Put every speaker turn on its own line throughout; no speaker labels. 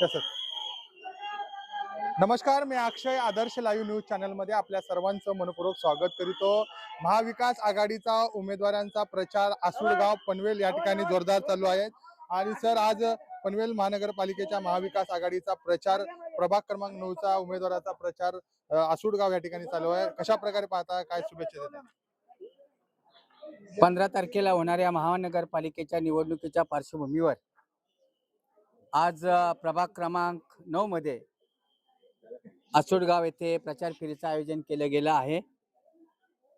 Yes, नमस्कार मी अक्षय आदर्श live news चॅनलमध्ये आपल्या सर्वांचं मनपूर्वक स्वागत करीतो. महाविकास आघाडीचा उमेदवारांचा प्रचार आसुरगाव पनवेल या ठिकाणी जोरदार चालू आहे. आणि सर आज पनवेल महानगरपालिकेच्या महाविकास आघाडीचा प्रचार प्रभाग क्रमांक नऊचा उमेदवाराचा प्रचार आसुडगाव या ठिकाणी चालू आहे. कशा प्रकारे पाहता काय शुभेच्छा देता?
पंधरा तारखेला होणाऱ्या महानगरपालिकेच्या निवडणुकीच्या पार्श्वभूमीवर आज प्रभाग क्रमांक नऊ मध्ये आसोडगाव येथे प्रचार फेरीचं आयोजन केलं गेलं आहे.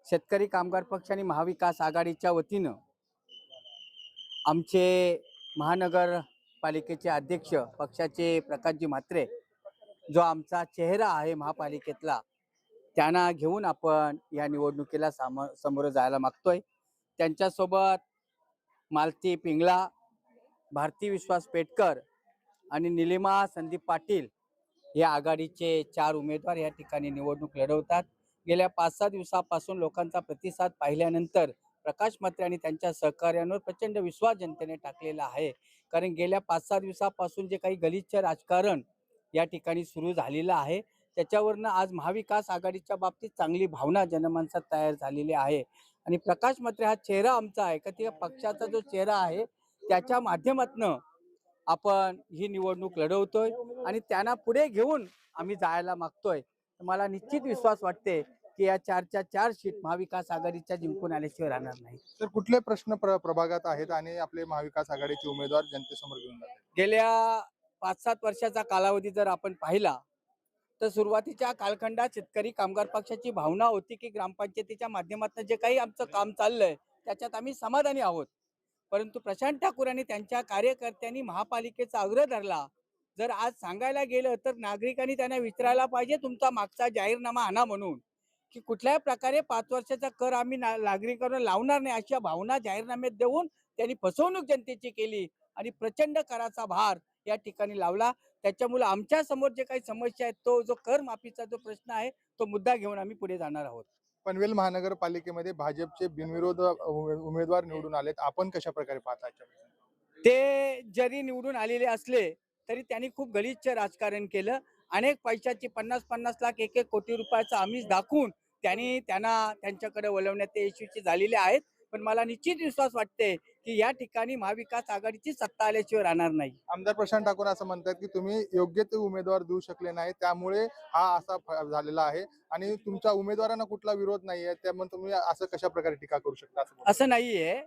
शेतकरी कामगार पक्ष आणि महाविकास आघाडीच्या वतीनं आमचे महानगरपालिकेचे अध्यक्ष पक्षाचे प्रकाशजी म्हात्रे जो आमचा चेहरा आहे महापालिकेतला त्यांना घेऊन आपण या निवडणुकीला साम समोर जायला मागतोय. त्यांच्यासोबत मालती पिंगला भारती विश्वास पेटकर आणि निलिमा संदीप पाटील या आघाडीचे चार उमेदवार या ठिकाणी निवडणूक लढवतात. गेल्या पाच सहा दिवसापासून लोकांचा प्रतिसाद पाहिल्यानंतर प्रकाश मत्रे आणि त्यांच्या सहकार्यांवर प्रचंड विश्वास जनतेने टाकलेला आहे. कारण गेल्या पाच सहा दिवसापासून जे काही गलिच्छ राजकारण या ठिकाणी सुरू झालेलं आहे त्याच्यावरनं आज महाविकास आघाडीच्या बाबतीत चांगली भावना जनमानसात तयार झालेली आहे. आणि प्रकाश मत्रे हा चेहरा आमचा आहे का? त्या पक्षाचा जो चेहरा आहे त्याच्या माध्यमातनं आपण ही निवडणूक लढवतोय आणि त्यांना पुढे घेऊन आम्ही जायला मागतोय. मला निश्चित विश्वास वाटते की या चारच्या चार सीट महाविकास आघाडीच्या जिंकून आल्याशिवाय राहणार नाही.
तर कुठले प्रश्न प्र- प्रभागात आहेत आणि आपले महाविकास आघाडीचे उमेदवार जनतेसमोर घेऊन
गेल्या पाच सात वर्षाचा कालावधी जर आपण पाहिला तर सुरुवातीच्या कालखंडात शेतकरी कामगार पक्षाची भावना होती की ग्रामपंचायतीच्या माध्यमातून जे काही आमचं काम चाललंय त्याच्यात आम्ही समाधानी आहोत. परंतु प्रशांत ठाकूर आणि त्यांच्या कार्यकर्त्यांनी महापालिकेचा आग्रह धरला. जर आज सांगायला गेलं तर नागरिकांनी त्यांना विचारायला पाहिजे तुमचा मागचा जाहीरनामा आणा म्हणून. की कुठल्याही प्रकारे पाच वर्षाचा कर आम्ही नागरिकांना लावणार नाही अशा भावना जाहीरनाम्यात देऊन त्यांनी फसवणूक जनतेची केली आणि प्रचंड कराचा भार या ठिकाणी लावला. त्याच्यामुळे आमच्यासमोर जे काही समस्या आहेत तो जो कर माफीचा जो प्रश्न आहे तो मुद्दा घेऊन आम्ही पुढे जाणार आहोत.
पनवेल महानगरपालिकेमध्ये भाजपचे बिनविरोध उमेदवार निवडून आलेत. आपण कशा प्रकारे पाहता
ते जरी निवडून आलेले असले तरी त्यांनी खूप गलिच्छ राजकारण केलं. अनेक पैशाची पन्नास पन्नास लाख एक एक कोटी रुपयाचा आमिष दाखवून त्यांनी त्यांना त्यांच्याकडे वळवण्यात ते यशस्वी झालेले आहेत. पण मला निश्चित विश्वास वाटते की या ठिकाणी महाविकास आघाडीची सत्ता आल्याशिवाय राहणार नाही.
आमदार प्रशांत ठाकूर असं म्हणतात की तुम्ही योग्य ते उमेदवार देऊ शकले नाही त्यामुळे हा असा झालेला आहे. आणि तुमच्या उमेदवारांना कुठला विरोध नाहीये त्यामुळे तुम्ही असं कशा प्रकारे टीका करू शकता असं
नाहीये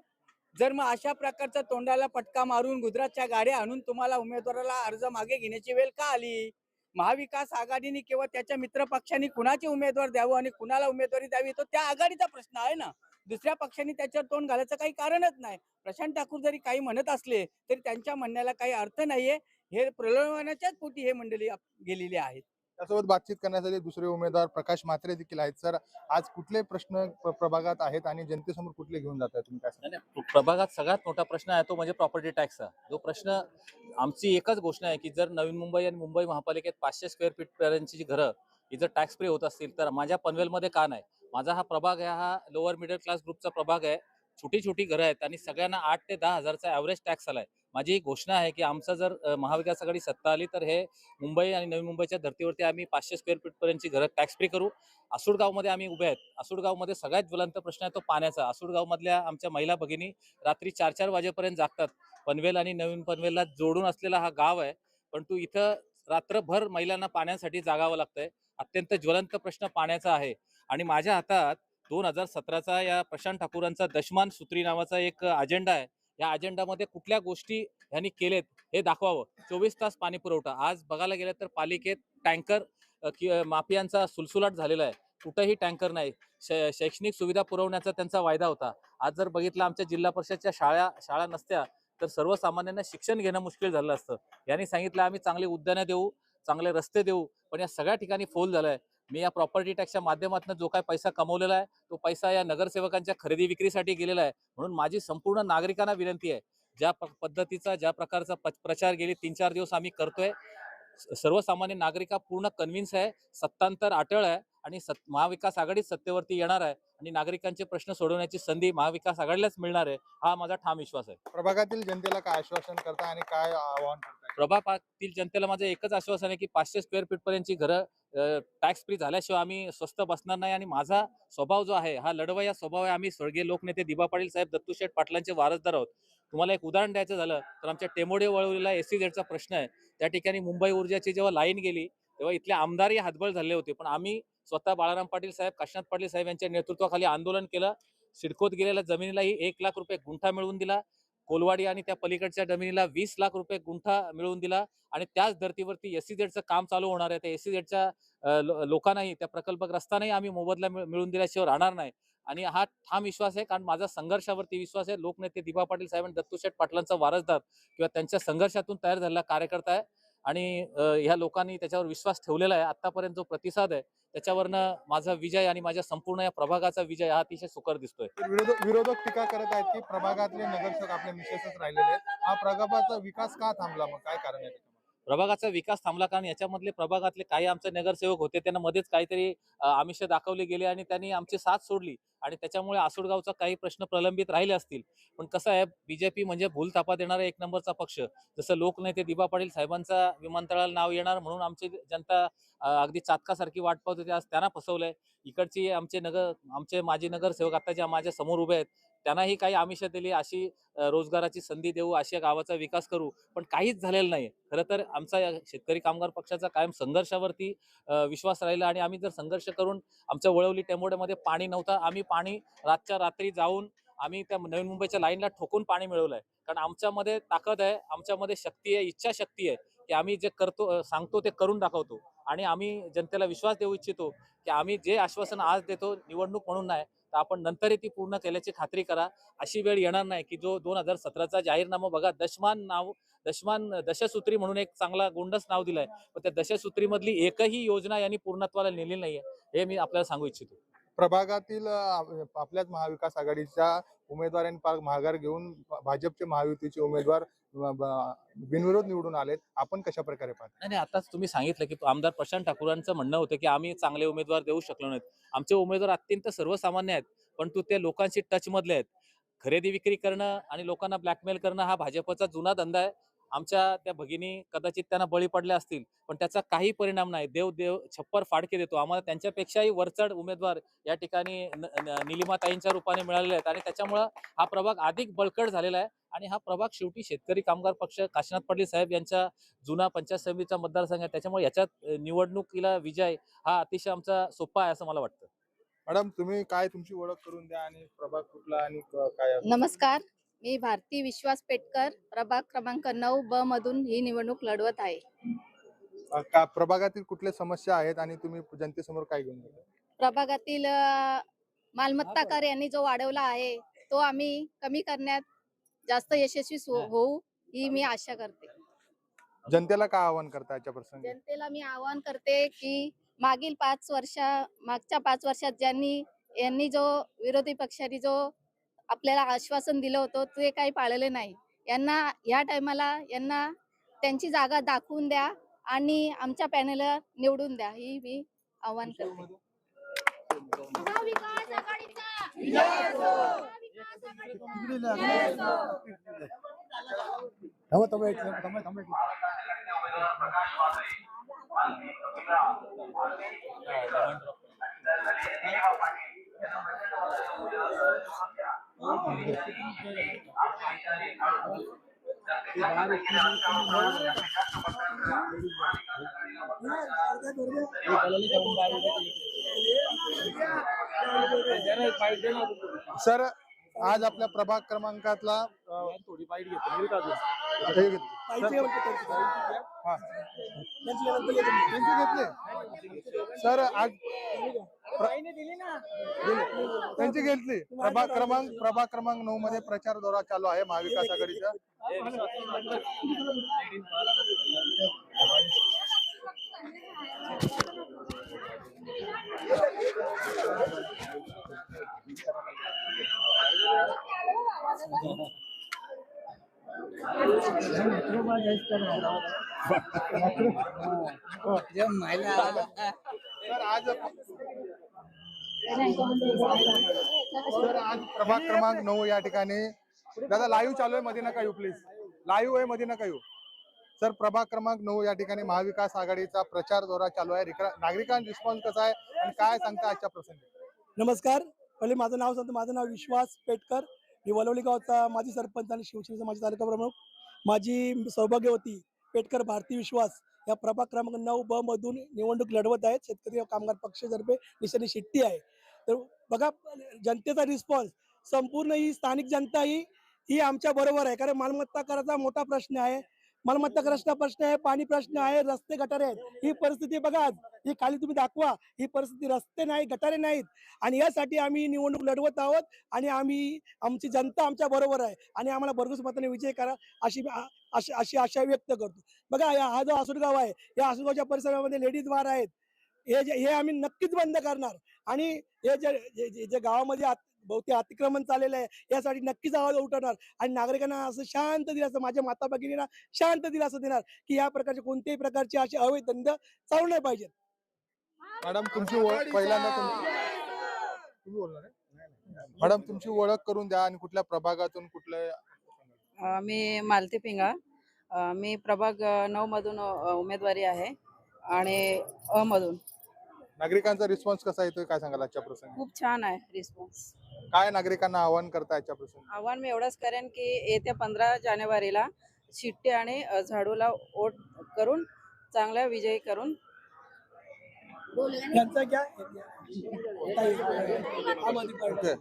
जर मग अशा प्रकारचा तोंडाला पटका मारून गुजरातच्या गाड्या आणून तुम्हाला उमेदवाराला अर्ज मागे घेण्याची वेळ का आली? महाविकास आघाडीने किंवा त्याच्या मित्र पक्षांनी कुणाचे उमेदवार द्यावं आणि कुणाला उमेदवारी द्यावी तो त्या आघाडीचा प्रश्न आहे ना. दुसऱ्या पक्षांनी त्याच्यावर तोंड घालायचं काही कारणच नाही. प्रशांत ठाकूर जरी काही म्हणत असले तरी त्यांच्या म्हणण्याला काही अर्थ नाहीये. हे प्रलोभनाच्याच पोटी हे मंडळी गेलेली आहेत.
त्यासोबत बातचीत करण्यासाठी दुसरे उमेदवार प्रकाश म्हात्रे देखील आहेत. सर आज कुठले प्रश्न प्र- प्रभागात आहेत आणि जनतेसमोर कुठले घेऊन जात तुम्ही काय?
नाही, नाही, प्रभागात सगळ्यात मोठा प्रश्न आहे तो म्हणजे प्रॉपर्टी टॅक्सचा जो प्रश्न आमची एकच घोषणा आहे की जर नवीन मुंबई आणि मुंबई महापालिकेत पाचशे स्क्वेअर फीट पर्यंतची जी घरं ही जर टॅक्स फ्री होत असतील तर माझ्या पनवेलमध्ये का नाही? माझा हा प्रभाग आहे हा लोअर मिडल क्लास ग्रुपचा प्रभाग आहे. छोटी छोटी घरं आहेत आणि सगळ्यांना आठ ते दहा हजारचा ॲव्हरेज टॅक्स आलाय. माझी एक घोषणा आहे की आमचं जर महाविकास आघाडी सत्ता आली तर हे मुंबई आणि नवी मुंबईच्या धर्तीवरती आम्ही पाचशे स्क्वेअर फीटपर्यंतची घरं टॅक्स फ्री करू. आसूडगावमध्ये आम्ही उभे आहेत. आसूडगावमध्ये सगळ्यात ज्वलंत प्रश्न आहे तो पाण्याचा. आसूडगावमधल्या आमच्या महिला भगिनी रात्री चार चार वाजेपर्यंत जागतात. पनवेल आणि नवीन पनवेलला जोडून असलेला हा गाव आहे. पण तू इथं रात्रभर महिलांना पाण्यासाठी जागावं लागतंय. अत्यंत ज्वलंत प्रश्न पाण्याचा आहे. आणि माझ्या हातात दोन हजार सतराचा या प्रशांत ठाकूरांचा दशमान सूत्री नावाचा एक अजेंडा आहे. या अजेंडामध्ये कुठल्या गोष्टी ह्यांनी केलेत हे दाखवावं. चोवीस तास पाणी पुरवठा. आज बघायला गेलं तर पालिकेत टँकर माफियांचा सुलसुलाट झालेला आहे. कुठंही टँकर नाही. शै- शैक्षणिक सुविधा पुरवण्याचा त्यांचा वायदा होता. आज जर बघितलं आमच्या जिल्हा परिषदच्या शाळा शाळा नसत्या तर सर्वसामान्यांना शिक्षण घेणं मुश्किल झालं असतं. यांनी सांगितलं आम्ही चांगले उद्यानं देऊ चांगले रस्ते देऊ पण या सगळ्या ठिकाणी फोल झालाय. मी या प्रॉपर्टी टॅक्सच्या माध्यमातून जो काय पैसा कमवलेला आहे तो पैसा या नगरसेवकांच्या खरेदी विक्रीसाठी गेलेला आहे. म्हणून माझी संपूर्ण नागरिकांना विनंती आहे ज्या प- पद्धतीचा ज्या प्रकारचा प्रचार गेले तीन चार दिवस आम्ही करतोय स- सर्वसामान्य नागरिका पूर्ण कन्व्हिन्स आहे सत्तांतर अटळ आहे आणि सत् महाविकास आघाडी सत्तेवरती येणार आहे. आणि नागरिकांचे प्रश्न सोडवण्याची संधी महाविकास आघाडीलाच मिळणार आहे हा माझा ठाम विश्वास आहे.
प्रभागातील जनतेला काय आश्वासन करता आणि काय आवाहन
प्रभागातील जनतेला माझं एकच आश्वासन आहे की पाचशे स्क्वेअर फीट पर्यंतची घरं टॅक्स फ्री झाल्याशिवाय आम्ही स्वस्त बसणार नाही आणि माझा स्वभाव जो आहे हा लढवया स्वभाव आहे आम्ही स्वर्गीय लोकनेते दिबा पाटील साहेब दत्तूशेठ पाटलांचे वारसदार आहोत. तुम्हाला एक उदाहरण द्यायचं झालं तर आमच्या टेमोडे वळवलीला एसी झेडचा प्रश्न आहे. त्या ठिकाणी मुंबई ऊर्जाची जेव्हा लाईन गेली तेव्हा इथले आमदारही हातबळ झाले होते. पण आम्ही स्वतः बाळाराम पाटील साहेब काशीनाथ पाटील साहेब यांच्या नेतृत्वाखाली आंदोलन केलं. सिडकोत गेलेल्या जमिनीलाही एक लाख रुपये गुंठा मिळवून दिला. कोलवाडी आणि त्या पलीकडच्या जमिनीला वीस लाख रुपये गुंठा मिळवून दिला आणि त्याच धर्तीवरती एस चं काम चालू होणार आहे. त्या एस झेडच्या लोकांनाही त्या प्रकल्पग्रस्तांनाही आम्ही मोबदला मिळवून दिल्याशिवाय राहणार नाही. आणि हा ठाम विश्वास आहे कारण माझा संघर्षावरती विश्वास आहे. लोकनेते दिबा पाटील साहेब आणि दत्तूशेठ पाटलांचा वारसदार किंवा त्यांच्या संघर्षातून तयार झालेला कार्यकर्ता आहे. आणि ह्या लोकांनी त्याच्यावर विश्वास ठेवलेला आहे. आतापर्यंत जो प्रतिसाद आहे त्याच्यावरनं माझा विजय आणि माझ्या संपूर्ण या प्रभागाचा विजय हा अतिशय सुकर दिसतोय.
विरोधक टीका करत आहेत की प्रभागातले नगरसेवक आपले मिसेसच राहिलेले हा प्रभागाचा विकास का थांबला? मग काय कारण आहे
प्रभागाचा विकास थांबला कारण याच्यामधले प्रभागातले काही आमचे नगरसेवक होते त्यांना मध्येच काहीतरी आमिष दाखवले गेले आणि त्यांनी आमची साथ सोडली आणि त्याच्यामुळे आसोडगावचा काही प्रश्न प्रलंबित राहिले असतील. पण कसं आहे बीजेपी म्हणजे भूल थापा देणारा एक नंबरचा पक्ष. जसं लोकनेते दिबा पाटील साहेबांचा विमानतळाला नाव येणार म्हणून आमची जनता अगदी चातकासारखी वाट पाहत होती आज त्यांना फसवलंय. इकडची आमचे नगर आमचे माजी नगरसेवक आता ज्या माझ्यासमोर उभे आहेत. त्यांनाही काही आमिष दिली अशी रोजगाराची संधी देऊ अशा गावाचा विकास करू पण काहीच झालेलं नाही खरं तर आमचा या शेतकरी कामगार पक्षाचा कायम संघर्षावरती विश्वास राहिला आणि आम्ही जर संघर्ष करून आमच्या वळवली टेंबोड्यामध्ये पाणी नव्हतं आम्ही पाणी रातच्या रात्री जाऊन आम्ही त्या नवीन मुंबईच्या लाईनला ठोकून पाणी मिळवलंय. कारण आमच्यामध्ये ताकद आहे आमच्यामध्ये शक्ती आहे इच्छा शक्ती आहे की आम्ही जे करतो सांगतो ते करून दाखवतो. आणि आम्ही जनतेला विश्वास देऊ इच्छितो की आम्ही जे आश्वासन आज देतो निवडणूक म्हणून नाही तर आपण नंतरही ती पूर्ण केल्याची खात्री करा. अशी वेळ येणार नाही की जो दोन हजार सतराचा जाहीरनामा बघा दशमान नाव दशमान दशसूत्री म्हणून एक चांगला गोंडस नाव दिलंय. पण त्या दशसूत्री मधली एकही योजना यांनी पूर्णत्वाला नेली नाहीये हे मी आपल्याला सांगू इच्छितो.
प्रभागातील आपल्याच महाविकास आघाडीच्या उमेदवारांनी माघार घेऊन भाजपचे महायुतीचे उमेदवार बिनविरोध निवडून आलेत. आपण कशा प्रकारे पाहता?
नाही नाही आताच तुम्ही सांगितलं की आमदार प्रशांत ठाकूरांचं म्हणणं होतं की आम्ही चांगले उमेदवार देऊ शकलो नाहीत. आमचे उमेदवार अत्यंत सर्वसामान्य आहेत पण तू ते लोकांशी टच मधले आहेत. खरेदी विक्री करणं आणि लोकांना ब्लॅकमेल करणं हा भाजपचा जुना धंदा आहे. आमच्या त्या भगिनी कदाचित त्यांना बळी पडल्या असतील पण त्याचा काही परिणाम नाही. देव देव छप्पर फाडके देतो. आम्हाला त्यांच्यापेक्षाही वरचढ उमेदवार या ठिकाणी निलिमाताईंच्या रूपाने मिळालेले आहेत आणि त्याच्यामुळं हा प्रभाग अधिक बळकट झालेला आहे आणि हा प्रभाग शेवटी शेतकरी कामगार पक्ष काशीनाथ पाटील साहेब यांच्या जुना पंचायत समितीचा मतदारसंघ आहे. त्याच्यामुळे याच्यात निवडणुकीला विजय हा अतिशय आमचा सोपा आहे असं मला वाटतं.
मॅडम तुम्ही काय तुमची ओळख करून द्या आणि प्रभाग कुठला आणि काय?
नमस्कार. मी भारती विश्वास पेटकर प्रभाग क्रमांक नऊ ब मधून ही निवडणूक लढवत आहे.
अ, का प्रभागातील कुठल्या समस्या आहेत आणि तुम्ही जनतेसमोर काय घेऊन?
प्रभागातील अ, मालमत्ता कर यांनी जो वाढवला आहे तो आम्ही कमी करण्यात जास्त यशस्वी सो- होऊ ही मी आशा करते.
जनतेला काय आवाहन करता याच्या प्रसंगी?
जनतेला मी आवाहन करते की मागील पाच वर्षा मागच्या पाच वर्षात ज्यांनी यांनी जो विरोधी पक्षांनी जो आपल्याला आश्वासन दिलं होतं ते काही पाळले नाही. यांना या टायमाला यांना त्यांची जागा दाखवून द्या आणि आमच्या पॅनलला निवडून द्या. ही मी आवाहन करते.
सर आज आपल्या प्रभाग क्रमांकातला अ, हे घेतली. हा. त्यांची घेतली सर आज. त्यांची घेतली. प्रभाग क्रमांक प्रभाग क्रमांक नऊ मध्ये प्रचार दौरा चालू आहे महाविकास आघाडीचा. आज तर आज प्रभाग क्रमांक नऊ या ठिकाणी दादा लाईव्ह चालू आहे मध्ये नका येऊ प्लीज लाईव्ह आहे मध्ये नका येऊ. सर प्रभाग क्रमांक नऊ या ठिकाणी महाविकास आघाडीचा प्रचार दौरा चालू आहे. नागरिकांचा रिस्पॉन्स कसा आहे आणि काय सांगता आजच्या प्रसंगी?
नमस्कार. पहिले माझं नाव सांगतो. माझं नाव विश्वास पेटकर. मी वलवली गावचा माजी सरपंच आणि शिवसेनेचा माझी तालुका प्रमुख. माझी सौभाग्यवती पेटकर भारती विश्वास या प्रभाग क्रमांक नऊ ब मधून निवडणूक लढवत आहेत. शेतकरी कामगार पक्षातर्फे निशाणी शेट्टी आहे. तर बघा जनतेचा रिस्पॉन्स संपूर्ण ही स्थानिक जनता ही ही आमच्या बरोबर आहे. कारण मालमत्ता कराचा मोठा प्रश्न आहे. मालमत्ता कराचा प्रश्न आहे पाणी प्रश्न आहे रस्ते गटारे आहेत. ही परिस्थिती बघा आज. ही खाली तुम्ही दाखवा. ही परिस्थिती रस्ते नाही गटारे नाहीत. आणि यासाठी आम्ही निवडणूक लढवत आहोत आणि आम्ही आमची जनता आमच्या बरोबर आहे. आणि आम्हाला भरघोस मताने विजय करा अशी अशी अशी आशा व्यक्त करतो. बघा या- हा जो आसुरगाव आहे या आसुरगावच्या परिसरामध्ये लेडीज वार आहेत. हे जे हे आम्ही नक्कीच बंद करणार. आणि हे जे जे- गावामध्ये बहुतेक अतिक्रमण चाललेलं आहे यासाठी नक्कीच आवाज उठवणार. आणि नागरिकांना असं शांत दिलासं माझ्या माता भगिनींना शांत दिलासं देणार की या प्रकारचे कोणत्याही प्रकारचे असे अवैध धंदे चालू नाही पाहिजेत.
मॅडम तुमची ओळख पहिल्यांदा तुम्ही बोलणार आहे? मॅडम तुमची ओळख करून द्या आणि कुठल्या प्रभागातून कुठल्या
मी मालती पिंगा मी प्रभाग नऊ मधून उमेदवारी आहे आणि अ मधून.
नागरिकांचा रिस्पॉन्स कसा येतोय? काय सांगाल आजच्या प्रसंगी?
खूप छान आहे रिस्पॉन्स
काय नागरिकांना आव्हान करता आजच्या प्रसंगी?
आव्हान मी एवढंच करेन की येत्या पंधरा जानेवारीला शिट्टे आणि अ, झाडूला वोट करून चांगला विजयी करून
यांचा घ्या. आम आदमी पार्टी.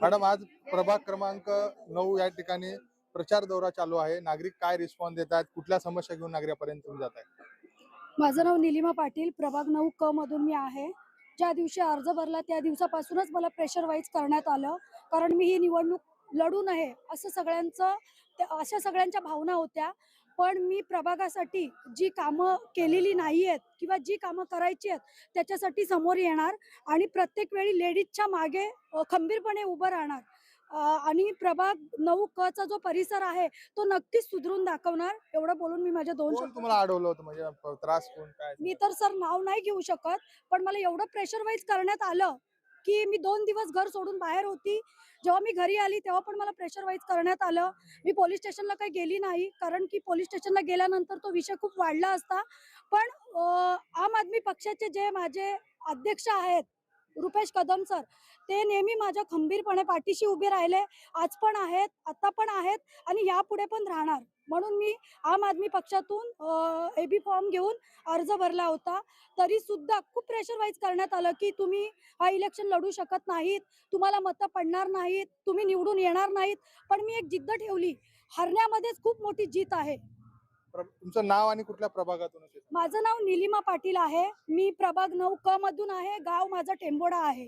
मॅडम आज प्रभाग क्रमांक नऊ या ठिकाणी प्रचार दौरा चालू आहे. नागरिक काय रिस्पॉन्स देत आहेत कुठल्या समस्या घेऊन नागरिकांपर्यंत तुम्ही जात आहे
माझं नाव निलिमा पाटील प्रभाग नऊ क मधून मी आहे. ज्या दिवशी अर्ज भरला त्या दिवसापासूनच मला प्रेशर वाईज करण्यात आलं. कारण मी ही निवडणूक लढू नये असं सगळ्यांचं अशा सगळ्यांच्या भावना होत्या. पण मी प्रभागासाठी जी कामं केलेली नाही आहेत किंवा जी कामं करायची आहेत त्याच्यासाठी समोर येणार आणि प्रत्येक वेळी लेडीजच्या मागे खंबीरपणे उभं राहणार. आणि प्रभाग नऊ क चा जो परिसर आहे तो नक्कीच सुधरून दाखवणार. एवढं बोलून मी माझ्या दोन
कोण तुम्हाला अडवलं होतं? म्हणजे प- त्रास कोण काय
मी तर सर नाव नाही घेऊ शकत पण मला एवढं प्रेशर वाईज करण्यात आलं की मी दोन दिवस घर सोडून बाहेर होती. जेव्हा मी घरी आली तेव्हा पण मला प्रेशर वाईज करण्यात आलं. मी पोलीस स्टेशनला काही गेली नाही कारण की पोलीस स्टेशनला गेल्यानंतर तो विषय खूप वाढला असता. पण अं, आम आदमी पक्षाचे जे माझे अध्यक्ष आहेत रुपेश कदम सर ते नेहमी माझ्या खंबीरपणे पाठीशी उभे राहिले. आज पण आहेत आता पण आहेत आणि यापुढे पण राहणार. म्हणून मी आम आदमी पक्षातून ए बी फॉर्म घेऊन अर्ज भरला होता. तरी सुद्धा खूप प्रेशर वाईज करण्यात आलं की तुम्ही हा इलेक्शन लढू शकत नाहीत. तुम्हाला मतं पडणार नाहीत. तुम्ही निवडून येणार नाहीत. पण मी एक जिद्द ठेवली. हरण्यामध्येच खूप मोठी जीत आहे.
तुमचं नाव आणि कुठल्या प्रभागातून
माझं नाव निलिमा पाटील आहे. मी प्रभाग नऊ क मधून आहे. गाव माझा टेंबोडा आहे.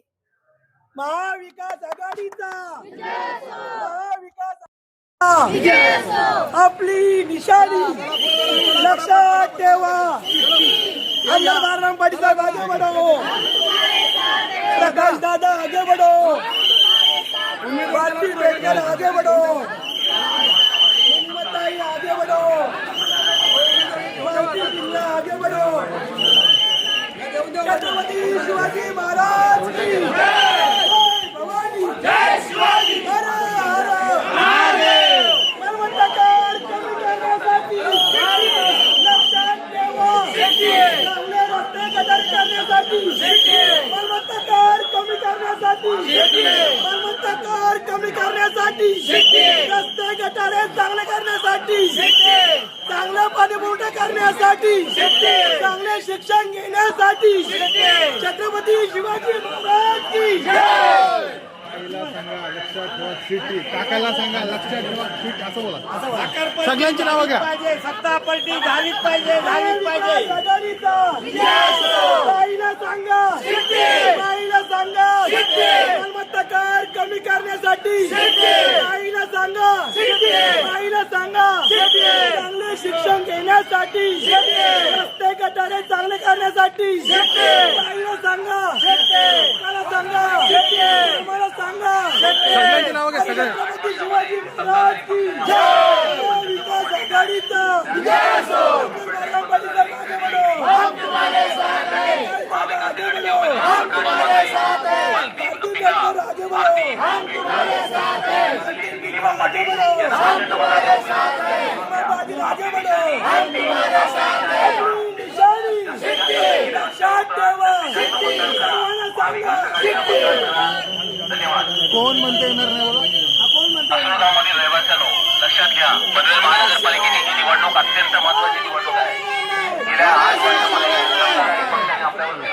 महाविकास आघाडीचा. महाविकास आघाडीचा आपली निशाणी. लक्षात ठेवा. आमदार बाळराम पाटील साहेब आगे बढ़ो प्रकाश दादा आगे बढ़ो भारती पेटकर आगे बढ़ो हिम्मताई आगे बढ़ो भारती सिंह आगे बढ़ो छत्रपती शिवाजी महाराज की जय भवानी जय शिवाजी हर हर बलवंतकर कमी करण्यासाठी लक्षात ठेवा चांगले रस्ते गटर करण्यासाठी. बलवंतकर कमी करण्यासाठी. बलवंतकर कमी करण्यासाठी. रस्ते गटारे चांगले करण्यासाठी. चांगलं पाणी पुरवठा करण्यासाठी. चांगले शिक्षण घेण्यासाठी. छत्रपती शिवाजी महाराज की
सांगा लक्षात ठेवा सिटी काकाला सांगा लक्षात ठेवा सीट असं बोला. सगळ्यांची नावं घ्या.
पाहिजे सत्ता पलटी झालीच पाहिजे झालीच पाहिजे.
बाईला सांगा. बाईला सांगा. मालमत्ताकार कमी करण्यासाठी बाईला सांगा. बाईला सांगा. शिक्षण घेण्यासाठी रस्ते गटारे चांगले करण्यासाठी सांगा. मला सांगा. मला सांगा. छत्रपती शिवाजी महाराज की जय. विकास आघाडीचा. आगे बढ़ो पार्टी। हम तुम्हारे साथ हैं मिनिमम तुम्हारे साथ हैं हम तुम्हारे साथ हैं निशानी
सिद्धि
साथ देवा
सिद्धि तुम्हारे साथ घ्या पनवेल महानगरपालिकेची निवडणूक अत्यंत महत्वाची निवडणूक आहे. गेल्या आठ वर्षामध्ये आपल्यावर